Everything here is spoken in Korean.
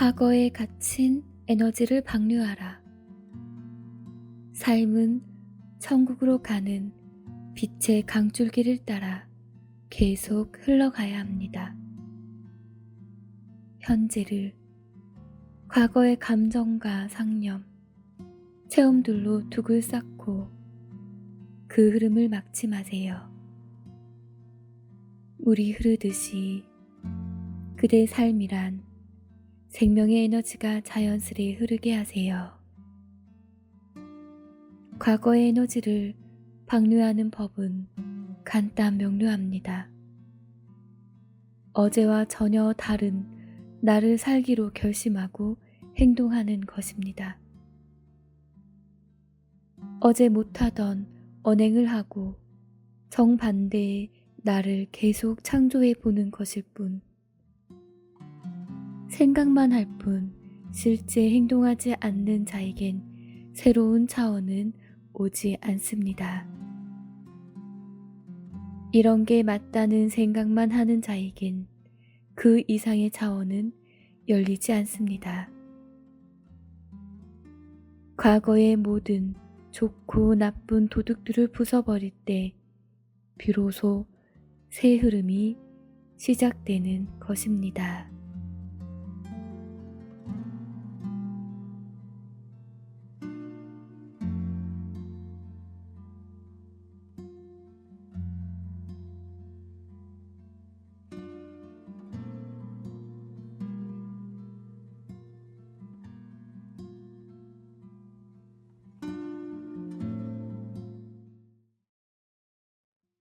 과거에 갇힌 에너지를 방류하라. 삶은 천국으로 가는 빛의 강줄기를 따라 계속 흘러가야 합니다. 현재를 과거의 감정과 상념, 체험들로 둑을 쌓고 그 흐름을 막지 마세요. 물이 흐르듯이 그대 삶이란 생명의 에너지가 자연스레 흐르게 하세요. 과거의 에너지를 방류하는 법은 간단 명료합니다. 어제와 전혀 다른 나를 살기로 결심하고 행동하는 것입니다. 어제 못하던 언행을 하고 정반대의 나를 계속 창조해 보는 것일 뿐. 생각만 할 뿐 실제 행동하지 않는 자에겐 새로운 차원은 오지 않습니다. 이런 게 맞다는 생각만 하는 자에겐 그 이상의 차원은 열리지 않습니다. 과거의 모든 좋고 나쁜 도둑들을 부숴버릴 때 비로소 새 흐름이 시작되는 것입니다.